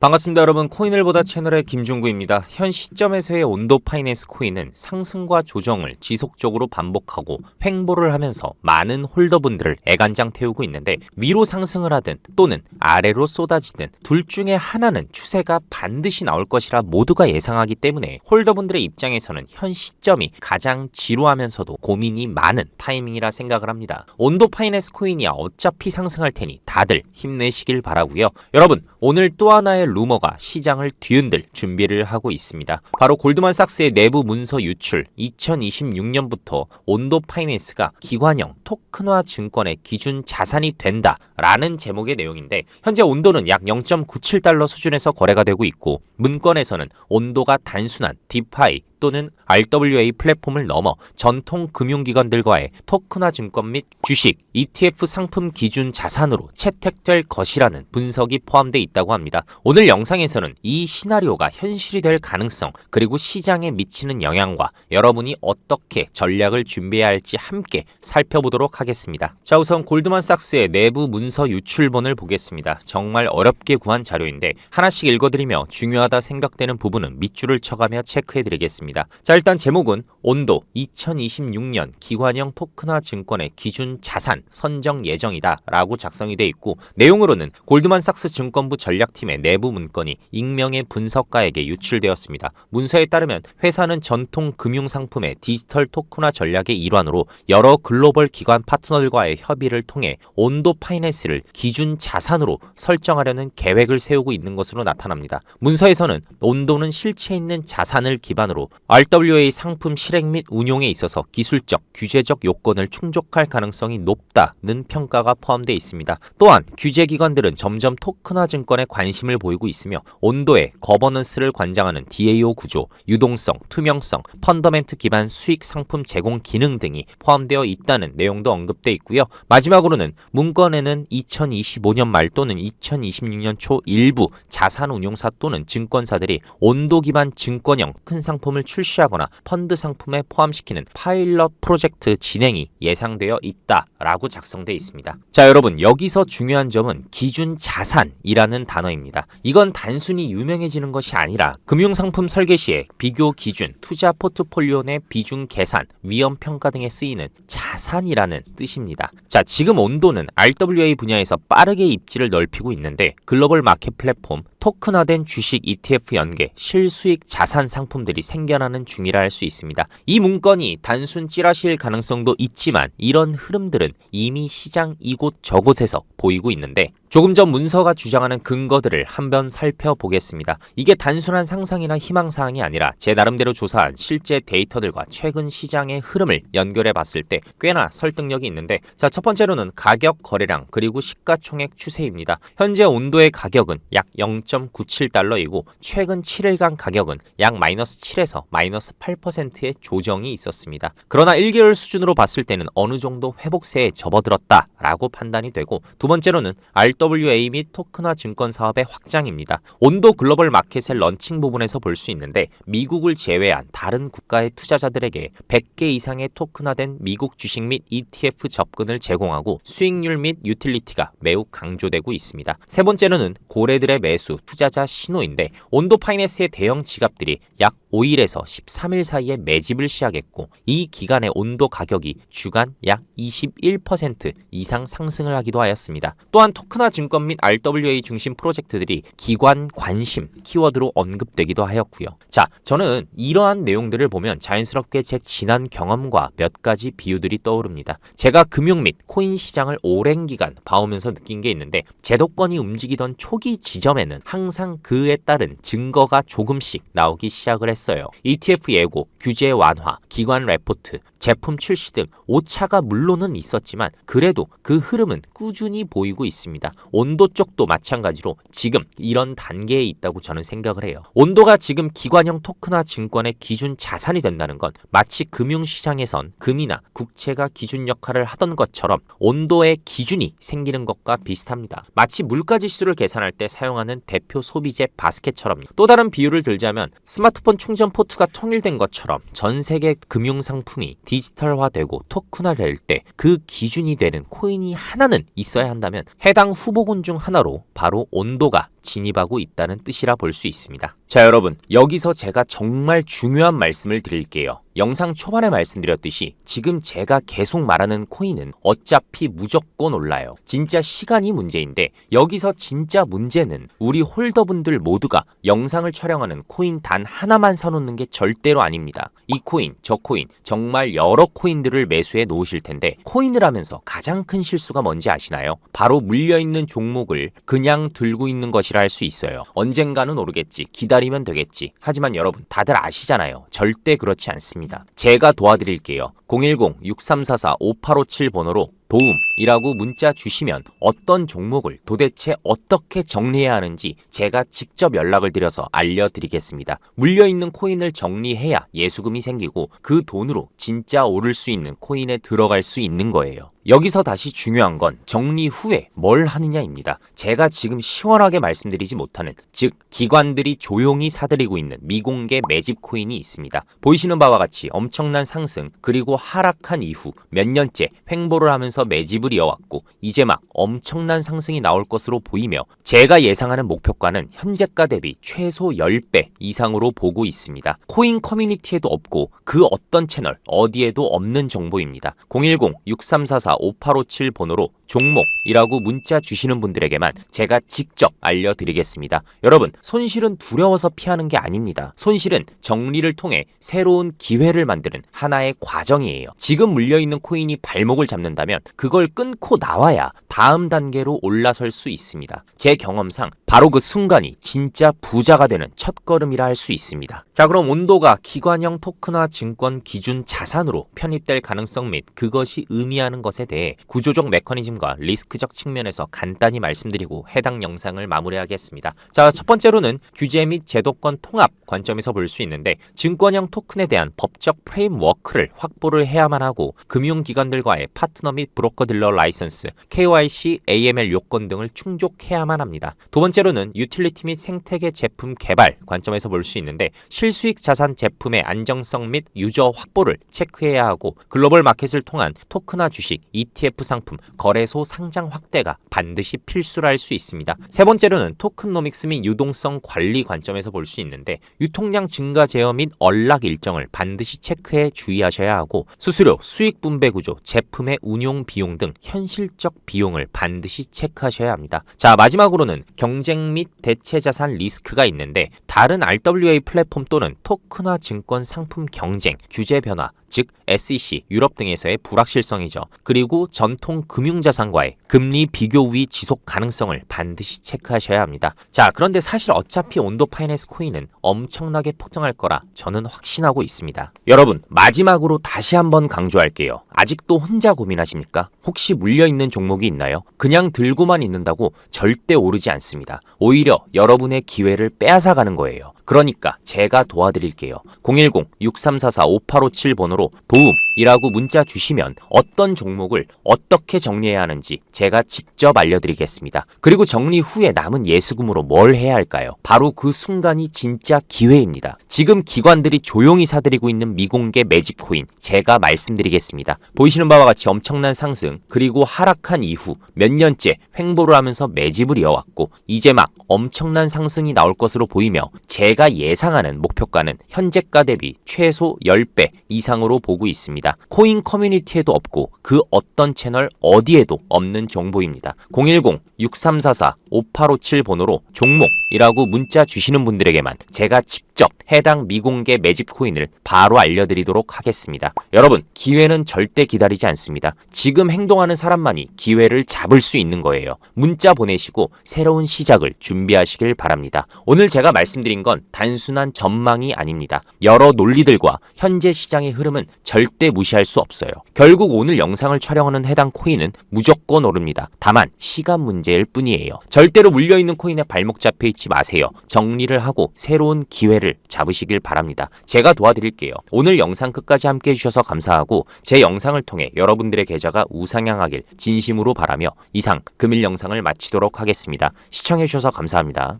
반갑습니다 여러분 코인을 보다 채널의 김중구입니다. 현 시점에서의 온도 파이낸스 코인은 상승과 조정을 지속적으로 반복하고 횡보를 하면서 많은 홀더분들을 애간장 태우고 있는데 위로 상승을 하든 또는 아래로 쏟아지든 둘 중에 하나는 추세가 반드시 나올 것이라 모두가 예상하기 때문에 홀더분들의 입장에서는 현 시점이 가장 지루하면서도 고민이 많은 타이밍이라 생각을 합니다. 온도 파이낸스 코인이야 어차피 상승할 테니 다들 힘내시길 바라고요. 여러분 오늘 또 하나의 루머가 시장을 뒤흔들 준비를 하고 있습니다. 바로 골드만삭스의 내부 문서 유출 2026년부터 온도 파이낸스가 기관형 토큰화 증권의 기준 자산이 된다라는 제목의 내용인데 현재 온도는 약 0.97달러 수준에서 거래가 되고 있고 문건에서는 온도가 단순한 디파이 또는 RWA 플랫폼을 넘어 전통 금융기관들과의 토큰화 증권 및 주식, ETF 상품 기준 자산으로 채택될 것이라는 분석이 포함되어 있다고 합니다. 오늘 영상에서는 이 시나리오가 현실이 될 가능성 그리고 시장에 미치는 영향과 여러분이 어떻게 전략을 준비해야 할지 함께 살펴보도록 하겠습니다. 자 우선 골드만삭스의 내부 문서 유출본을 보겠습니다. 정말 어렵게 구한 자료인데 하나씩 읽어드리며 중요하다 생각되는 부분은 밑줄을 쳐가며 체크해드리겠습니다. 자 일단 제목은 온도 2026년 기관형 토큰화 증권의 기준 자산 선정 예정이다 라고 작성이 돼 있고 내용으로는 골드만삭스 증권부 전략팀의 내부 문건이 익명의 분석가에게 유출되었습니다. 문서에 따르면 회사는 전통 금융 상품의 디지털 토큰화 전략의 일환으로 여러 글로벌 기관 파트너들과의 협의를 통해 온도 파이낸스를 기준 자산으로 설정하려는 계획을 세우고 있는 것으로 나타납니다. 문서에서는 온도는 실체 있는 자산을 기반으로 RWA 상품 실행 및 운용에 있어서 기술적, 규제적 요건을 충족할 가능성이 높다는 평가가 포함되어 있습니다. 또한 규제 기관들은 점점 토큰화 증권에 관심을 보이고 있으며 온도의 거버넌스를 관장하는 DAO 구조, 유동성, 투명성, 펀더멘트 기반 수익 상품 제공 기능 등이 포함되어 있다는 내용도 언급돼 있고요. 마지막으로는 문건에는 2025년 말 또는 2026년 초 일부 자산 운용사 또는 증권사들이 온도 기반 증권형 큰 상품을 출시하거나 펀드 상품에 포함시키는 파일럿 프로젝트 진행이 예상되어 있다라고 작성돼 있습니다. 자, 여러분 여기서 중요한 점은 기준 자산이라는 단어입니다. 이건 단순히 유명해지는 것이 아니라 금융 상품 설계 시에 비교 기준, 투자 포트폴리오 내 비중 계산, 위험 평가 등에 쓰이는 자산이라는 뜻입니다. 자, 지금 온도는 RWA 분야에서 빠르게 입지를 넓히고 있는데 글로벌 마켓 플랫폼 토큰화된 주식 ETF 연계 실수익 자산 상품들이 생겨나는 중이라 할 수 있습니다. 이 문건이 단순 찌라시일 가능성도 있지만 이런 흐름들은 이미 시장 이곳 저곳에서 보이고 있는데 조금 전 문서가 주장하는 근거들을 한번 살펴보겠습니다. 이게 단순한 상상이나 희망사항이 아니라 제 나름대로 조사한 실제 데이터들과 최근 시장의 흐름을 연결해 봤을 때 꽤나 설득력이 있는데 자, 첫 번째로는 가격 거래량 그리고 시가총액 추세입니다. 현재 온도의 가격은 약 0.97달러이고 최근 7일간 가격은 약 마이너스 7에서 마이너스 8%의 조정이 있었습니다. 그러나 1개월 수준으로 봤을 때는 어느 정도 회복세에 접어들었다라고 판단이 되고 두 번째로는 RWA 및 토큰화 증권 사업의 확장입니다. 온도 글로벌 마켓의 런칭 부분에서 볼 수 있는데 미국을 제외한 다른 국가의 투자자들에게 100개 이상의 토큰화된 미국 주식 및 ETF 접근을 제공하고 수익률 및 유틸리티가 매우 강조되고 있습니다. 세 번째로는 고래들의 매수, 투자자 신호인데 온도 파이낸스의 대형 지갑들이 약 5일에서 13일 사이에 매집을 시작했고 이 기간의 온도 가격이 주간 약 21% 이상 상승을 하기도 하였습니다. 또한 토크나 증권 및 RWA 중심 프로젝트들이 기관 관심 키워드로 언급되기도 하였고요. 자, 저는 이러한 내용들을 보면 자연스럽게 제 지난 경험과 몇 가지 비유들이 떠오릅니다. 제가 금융 및 코인 시장을 오랜 기간 봐오면서 느낀 게 있는데 제도권이 움직이던 초기 지점에는 항상 그에 따른 증거가 조금씩 나오기 시작을 했 어요. ETF 예고, 규제 완화, 기관 레포트, 제품 출시 등 오차가 물론은 있었지만 그래도 그 흐름은 꾸준히 보이고 있습니다. 온도 쪽도 마찬가지로 지금 이런 단계에 있다고 저는 생각을 해요. 온도가 지금 기관형 토큰화 증권의 기준 자산이 된다는 건 마치 금융시장에선 금이나 국채가 기준 역할을 하던 것처럼 온도의 기준이 생기는 것과 비슷합니다. 마치 물가 지수를 계산할 때 사용하는 대표 소비재 바스켓처럼 또 다른 비유를 들자면 스마트폰 충전 포트가 통일된 것처럼 전 세계 금융 상품이 디지털화되고 토큰화될 때 그 기준이 되는 코인이 하나는 있어야 한다면 해당 후보군 중 하나로 바로 온도가 진입하고 있다는 뜻이라 볼 수 있습니다. 자, 여러분. 여기서 제가 정말 중요한 말씀을 드릴게요. 영상 초반에 말씀드렸듯이 지금 제가 계속 말하는 코인은 어차피 무조건 올라요. 진짜 시간이 문제인데 여기서 진짜 문제는 우리 홀더분들 모두가 영상을 촬영하는 코인 단 하나만 사놓는 게 절대로 아닙니다. 이 코인, 저 코인, 정말 여러 코인들을 매수해 놓으실 텐데 코인을 하면서 가장 큰 실수가 뭔지 아시나요? 바로 물려있는 종목을 그냥 들고 있는 것이라 할 수 있어요. 언젠가는 오르겠지. 기다리면 되겠지. 하지만 여러분 다들 아시잖아요. 절대 그렇지 않습니다. 제가 도와드릴게요. 010-6344-5857 번호로 도움이라고 문자 주시면 어떤 종목을 도대체 어떻게 정리해야 하는지 제가 직접 연락을 드려서 알려드리겠습니다. 물려있는 코인을 정리해야 예수금이 생기고 그 돈으로 진짜 오를 수 있는 코인에 들어갈 수 있는 거예요. 여기서 다시 중요한 건 정리 후에 뭘 하느냐입니다. 제가 지금 시원하게 말씀드리지 못하는 즉 기관들이 조용히 사들이고 있는 미공개 매집 코인이 있습니다. 보이시는 바와 같이 엄청난 상승 그리고 하락한 이후 몇 년째 횡보를 하면서 매집을 이어왔고 이제 막 엄청난 상승이 나올 것으로 보이며 제가 예상하는 목표가는 현재가 대비 최소 10배 이상으로 보고 있습니다. 코인 커뮤니티에도 없고 그 어떤 채널 어디에도 없는 정보입니다. 010-6344-5857 번호로 종목이라고 문자 주시는 분들에게만 제가 직접 알려드리겠습니다. 여러분, 손실은 두려워서 피하는 게 아닙니다. 손실은 정리를 통해 새로운 기회를 만드는 하나의 과정이에요. 지금 물려있는 코인이 발목을 잡는다면 그걸 끊고 나와야 다음 단계로 올라설 수 있습니다. 제 경험상 바로 그 순간이 진짜 부자가 되는 첫걸음이라 할 수 있습니다. 자, 그럼 온도가 기관형 토큰화 증권 기준 자산으로 편입될 가능성 및 그것이 의미하는 것에 대해 구조적 메커니즘과 리스크적 측면에서 간단히 말씀드리고 해당 영상을 마무리하겠습니다. 자, 첫 번째로는 규제 및 제도권 통합 관점에서 볼 수 있는데 증권형 토큰에 대한 법적 프레임워크를 확보를 해야만 하고 금융기관들과의 파트너 및 브로커 딜러 라이선스, KYC, AML 요건 등을 충족해야만 합니다. 두 번째로는 유틸리티 및 생태계 제품 개발 관점에서 볼 수 있는데 실수익 자산 제품의 안정성 및 유저 확보를 체크해야 하고 글로벌 마켓을 통한 토큰화 주식, ETF 상품, 거래소 상장 확대가 반드시 필수라 할 수 있습니다. 세 번째로는 토큰노믹스 및 유동성 관리 관점에서 볼 수 있는데 유통량 증가 제어 및 언락 일정을 반드시 체크해 주의하셔야 하고 수수료, 수익 분배 구조, 제품의 운용 비용 등 현실적 비용을 반드시 체크하셔야 합니다. 자, 마지막으로는 경쟁 및 대체 자산 리스크가 있는데 다른 RWA 플랫폼 또는 토큰화 증권 상품 경쟁, 규제 변화, 즉 SEC, 유럽 등에서의 불확실성이죠. 그리고 전통 금융자산과의 금리 비교 우위 지속 가능성을 반드시 체크하셔야 합니다. 자, 그런데 사실 어차피 온도 파이낸스 코인은 엄청나게 폭등할 거라 저는 확신하고 있습니다. 여러분, 마지막으로 다시 한번 강조할게요. 아직도 혼자 고민하십니까? 혹시 물려있는 종목이 있나요? 그냥 들고만 있는다고 절대 오르지 않습니다. 오히려 여러분의 기회를 빼앗아가는 거예요. 그러니까 제가 도와드릴게요. 010-6344-5857 번호로 도움이라고 문자 주시면 어떤 종목을 어떻게 정리해야 하는지 제가 직접 알려드리겠습니다. 그리고 정리 후에 남은 예수금으로 뭘 해야 할까요? 바로 그 순간이 진짜 기회입니다. 지금 기관들이 조용히 사들이고 있는 미공개 매집 코인 제가 말씀드리겠습니다. 보이시는 바와 같이 엄청난 상승 그리고 하락한 이후 몇 년째 횡보를 하면서 매집을 이어왔고 이제 막 엄청난 상승이 나올 것으로 보이며 제가 예상하는 목표가는 현재가 대비 최소 10배 이상으로 보고 있습니다. 코인 커뮤니티에도 없고 그 어떤 채널 어디에도 없는 정보입니다. 010-6344-5857 번호로 종목이라고 문자 주시는 분들에게만 제가 직접 해당 미공개 매집 코인을 바로 알려드리도록 하겠습니다. 여러분, 기회는 절대 기다리지 않습니다. 지금 행동하는 사람만이 기회를 잡을 수 있는 거예요. 문자 보내시고 새로운 시작을 준비하시길 바랍니다. 오늘 제가 말씀드린 건 단순한 전망이 아닙니다. 여러 논리들과 현재 시장의 흐름은 절대 무시할 수 없어요. 결국 오늘 영상을 촬영하는 해당 코인은 무조건 오릅니다. 다만 시간 문제일 뿐이에요. 절대로 물려있는 코인에 발목 잡혀 있지 마세요. 정리를 하고 새로운 기회를 잡으시길 바랍니다. 제가 도와드릴게요. 오늘 영상 끝까지 함께 해주셔서 감사하고 제 영상을 통해 여러분들의 계좌가 우상향하길 진심으로 바라며 이상 금일 영상을 마치도록 하겠습니다. 시청해주셔서 감사합니다.